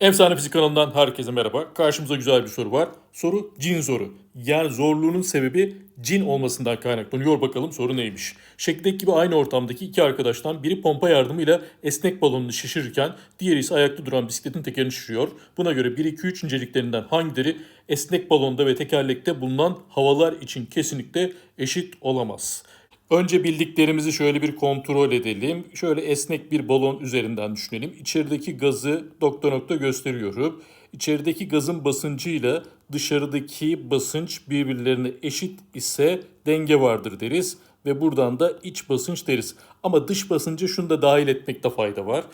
Efsane Fizik kanalından herkese merhaba. Karşımıza güzel bir soru var. Soru cin soru. Yani zorluğunun sebebi cin olmasından kaynaklanıyor. Bakalım soru neymiş? Şekildeki gibi aynı ortamdaki iki arkadaştan biri pompa yardımıyla esnek balonunu şişirirken diğeri ise ayakta duran bisikletin tekerini şişiriyor. Buna göre 1-2-3 inceliklerinden hangileri esnek balonda ve tekerlekte bulunan havalar için kesinlikle eşit olamaz. Önce bildiklerimizi şöyle bir kontrol edelim. Şöyle esnek bir balon üzerinden düşünelim. İçerideki gazı nokta nokta gösteriyorum. İçerideki gazın basıncıyla dışarıdaki basınç birbirlerine eşit ise denge vardır deriz. Ve buradan da iç basınç deriz. Ama dış basıncı şunu da dahil etmekte fayda var.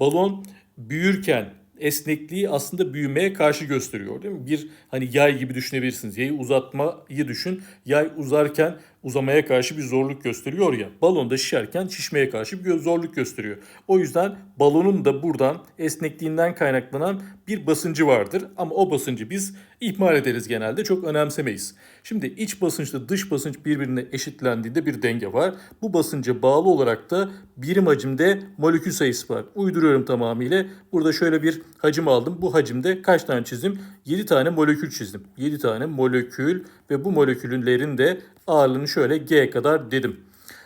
Balon büyürken esnekliği aslında büyümeye karşı gösteriyor değil mi? Bir hani yay gibi düşünebilirsiniz. Yayı uzatmayı düşün. Yay uzarken uzamaya karşı bir zorluk gösteriyor ya. Balon da şişerken şişmeye karşı bir zorluk gösteriyor. O yüzden balonun da buradan esnekliğinden kaynaklanan bir basıncı vardır. Ama o basıncı biz ihmal ederiz genelde. Çok önemsemeyiz. Şimdi iç basınçla dış basınç birbirine eşitlendiğinde bir denge var. Bu basınca bağlı olarak da birim hacimde molekül sayısı var. Uyduruyorum tamamıyla. Burada şöyle bir hacim aldım. Bu hacimde kaç tane çizdim? 7 tane molekül çizdim. 7 tane molekül ve bu moleküllerin de ağırlığını şöyle G kadar dedim.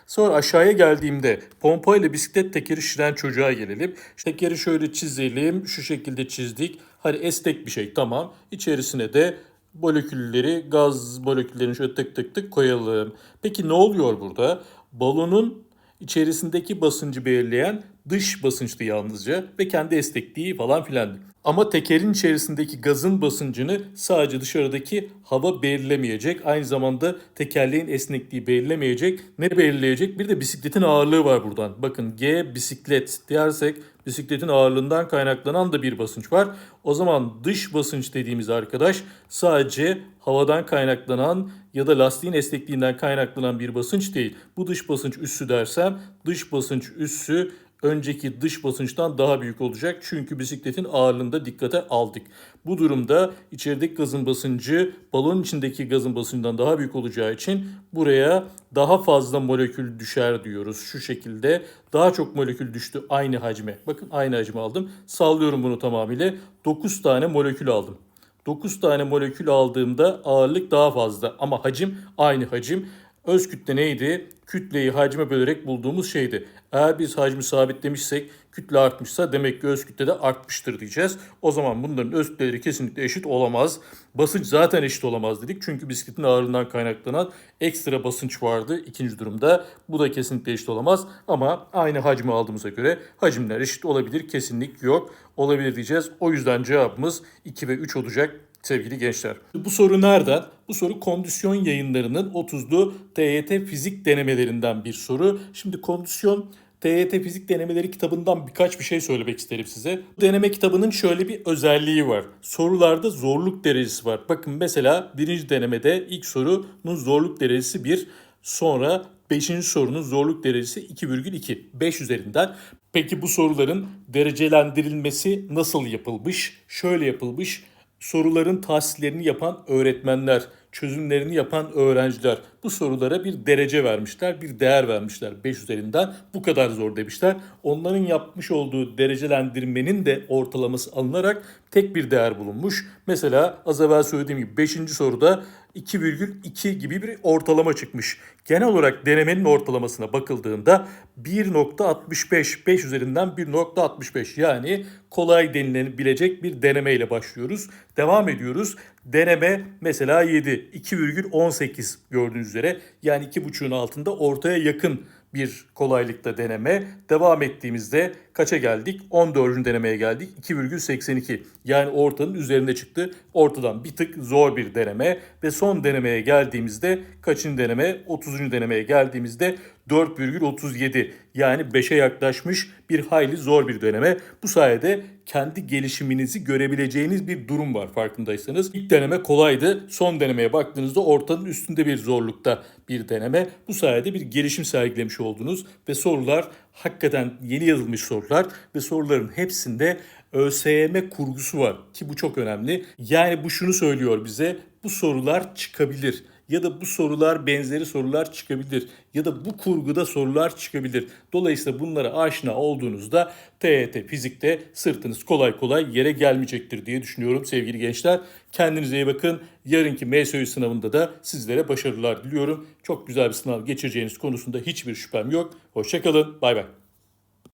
Sonra aşağıya geldiğimde pompa ile bisiklet tekeri şiren çocuğa gelelim. İşte tekeri şöyle çizelim. Şu şekilde çizdik. Hadi esnek bir şey tamam. İçerisine de molekülleri, gaz moleküllerini şöyle tık tık tık koyalım. Peki ne oluyor burada? Balonun içerisindeki basıncı belirleyen dış basınçtı yalnızca ve kendi esnekliği falan filan. Ama tekerin içerisindeki gazın basıncını sadece dışarıdaki hava belirlemeyecek. Aynı zamanda tekerleğin esnekliği belirlemeyecek. Ne belirleyecek? Bir de bisikletin ağırlığı var buradan. Bakın G bisiklet dersek bisikletin ağırlığından kaynaklanan da bir basınç var. O zaman dış basınç dediğimiz arkadaş sadece havadan kaynaklanan ya da lastiğin esnekliğinden kaynaklanan bir basınç değil. Bu dış basınç üssü dersem dış basınç üssü önceki dış basınçtan daha büyük olacak. Çünkü bisikletin ağırlığında dikkate aldık. Bu durumda içerideki gazın basıncı balonun içindeki gazın basıncından daha büyük olacağı için buraya daha fazla molekül düşer diyoruz. Şu şekilde daha çok molekül düştü aynı hacme. Bakın aynı hacmi aldım. Sallıyorum bunu tamamıyla. 9 tane molekül aldım. 9 tane molekül aldığımda ağırlık daha fazla ama hacim aynı hacim. Öz kütle neydi? Kütleyi hacme bölerek bulduğumuz şeydi. Eğer biz hacmi sabitlemişsek kütle artmışsa demek ki öz kütle de artmıştır diyeceğiz. O zaman bunların öz kütleleri kesinlikle eşit olamaz. Basınç zaten eşit olamaz dedik. Çünkü bisikletin ağırlığından kaynaklanan ekstra basınç vardı ikinci durumda. Bu da kesinlikle eşit olamaz. Ama aynı hacmi aldığımıza göre hacimler eşit olabilir. Kesinlik yok. Olabilir diyeceğiz. O yüzden cevabımız 2 ve 3 olacak sevgili gençler. Bu soru nereden? Bu soru kondisyon yayınlarının 30'lu TYT fizik denemelerinden bir soru. Şimdi kondisyon TYT Fizik Denemeleri kitabından birkaç bir şey söylemek isterim size. Bu deneme kitabının şöyle bir özelliği var. Sorularda zorluk derecesi var. Bakın mesela birinci denemede ilk sorunun zorluk derecesi 1. Sonra 5. sorunun zorluk derecesi 2,2. 5 üzerinden. Peki bu soruların derecelendirilmesi nasıl yapılmış? Şöyle yapılmış soruların tahsillerini yapan öğretmenler, çözümlerini yapan öğrenciler bu sorulara bir derece vermişler, bir değer vermişler 5 üzerinden. Bu kadar zor demişler. Onların yapmış olduğu derecelendirmenin de ortalaması alınarak tek bir değer bulunmuş. Mesela az evvel söylediğim gibi 5. soruda 2,2 gibi bir ortalama çıkmış. Genel olarak denemenin ortalamasına bakıldığında 1.65, 5 üzerinden 1.65 yani kolay denilebilecek bir denemeyle başlıyoruz. Devam ediyoruz. Deneme mesela 7, 2,18 gördüğünüz üzere yani 2.5'un altında ortaya yakın bir kolaylıkta deneme. Devam ettiğimizde kaça geldik? 14. denemeye geldik. 2,82 yani ortanın üzerinde çıktı. Ortadan bir tık zor bir deneme ve son denemeye geldiğimizde kaçıncı deneme? 30. denemeye geldiğimizde 4,37 yani 5'e yaklaşmış bir hayli zor bir deneme. Bu sayede kendi gelişiminizi görebileceğiniz bir durum var farkındaysanız. İlk deneme kolaydı. Son denemeye baktığınızda ortanın üstünde bir zorlukta bir deneme. Bu sayede bir gelişim sergilemiş oldunuz ve sorular hakikaten yeni yazılmış sorular ve soruların hepsinde ÖSYM kurgusu var ki bu çok önemli. Yani bu şunu söylüyor bize bu sorular çıkabilir. Ya da bu sorular benzeri sorular çıkabilir ya da bu kurguda sorular çıkabilir. Dolayısıyla bunlara aşina olduğunuzda TYT fizikte sırtınız kolay kolay yere gelmeyecektir diye düşünüyorum sevgili gençler. Kendinize iyi bakın. Yarınki MSÖ sınavında da sizlere başarılar diliyorum. Çok güzel bir sınav geçireceğiniz konusunda hiçbir şüphem yok. Hoşçakalın. Bay bay.